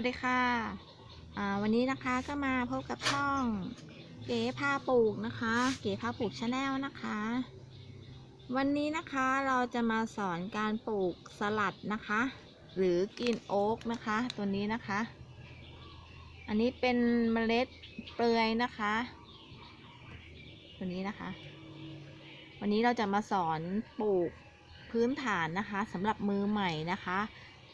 วัสดีค่ะ วันนี้นะคะก็มาพบกับช่องเก๋พาปลูกนะคะ เก๋พาปลูกชาแนลนะคะ วันนี้นะคะเราจะมาสอนการปลูกสลัดนะคะ หรือกินโอ๊กนะคะ ตัวนี้นะคะ อันนี้เป็นเมล็ดเปลือยนะคะ ตัวนี้นะคะ วันนี้เราจะมาสอนปลูกพื้นฐานนะคะสำหรับมือใหม่นะคะ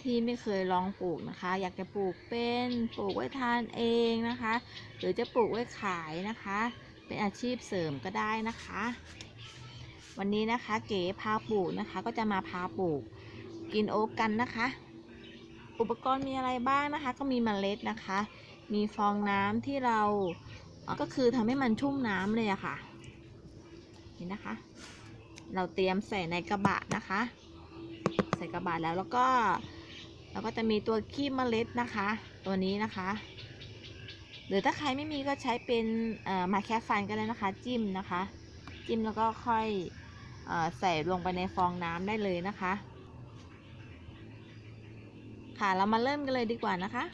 ที่ไม่เคยลองปลูกนะคะ อยากจะปลูกเป็นปลูกไว้ทานเองนะคะ หรือจะปลูกไว้ขายนะคะ เป็นอาชีพเสริมก็ได้นะคะ วันนี้นะคะเก๋พาปลูกนะคะ ก็จะมาพาปลูกกินโอ๊กกันนะคะ อุปกรณ์มีอะไรบ้างนะคะ ก็มีเมล็ดนะคะ มีฟองน้ำที่เราก็คือทำให้มันชุ่มน้ำเลยอะค่ะนี่นะคะ เราเตรียมใส่ในกระบะนะคะ ใส่กระบะแล้วแล้วก็ เราก็จะมีตัวขี้เมล็ดนะคะ ตัวนี้นะคะ หรือถ้าใครไม่มีก็ใช้เป็นมาแค่ฟันก็ได้นะคะ จิ้มนะคะ จิ้มแล้วก็ค่อยออใส่ลงไปในฟองน้ำได้เลยนะคะ ค่ะเรามาเริ่มกันเลยดีกว่านะคะ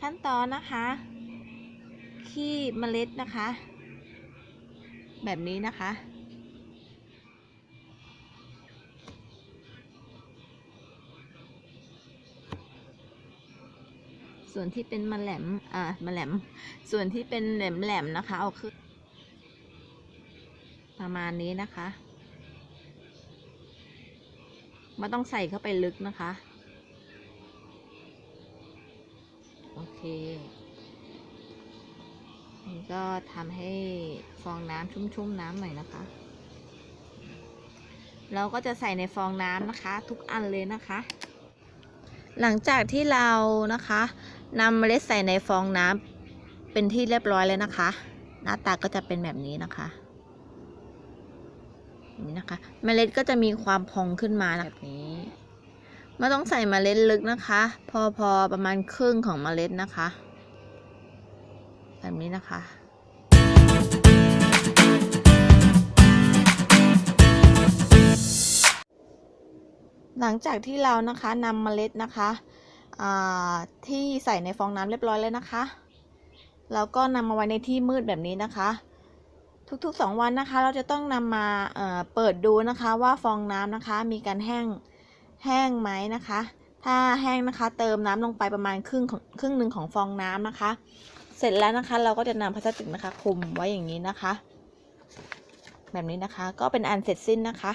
ขั้นตอนนะคะ ขี้เมล็ดนะคะ แบบนี้นะคะ ส่วนที่เป็นมะแหลม อ่ามะแหลม ส่วนที่เป็นแหลมแหลมๆนะคะ เอาขึ้น ประมาณนี้นะคะไม่ต้องใส่เข้าไปลึกนะคะ โอเคนี่ก็ทำให้ฟองน้ำชุ่มๆน้ำหน่อยนะคะ เราก็จะใส่ในฟองน้ำนะคะ ทุกอันเลยนะคะ หลังจากที่เรานะคะ นำเมล็ดใส่ในฟองน้ำเป็นที่เรียบร้อยแล้วนะคะ หน้าตาก็จะเป็นแบบนี้นะคะนี่นะคะ เมล็ดก็จะมีความพองขึ้นมาแบบนี้ไม่ต้องใส่เมล็ดลึกนะคะ พอพอประมาณครึ่งของเมล็ดนะคะ แบบนี้นะคะหลังจากที่เรานะคะนำเมล็ดนะคะ ที่ใส่ในฟองน้ำเรียบร้อยแล้วนะคะ แล้วก็นำมาไว้ในที่มืดแบบนี้นะคะ ทุกๆ 2 วันนะคะ เราจะต้องนำมาเเปิดดูนะคะว่าฟองน้ำนะคะ มีการแห้งแห้งไหมนะคะ ถ้าแห้งนะคะ เติมน้ำลงไปประมาณครึ่งของครึ่งหนึ่งของฟองน้ำนะคะ เสร็จแล้วนะคะ เราก็จะนำพลาสติกนะคะคลุมไว้อย่างนี้นะคะ แบบนี้นะคะก็เป็นอันเสร็จสิ้นนะคะ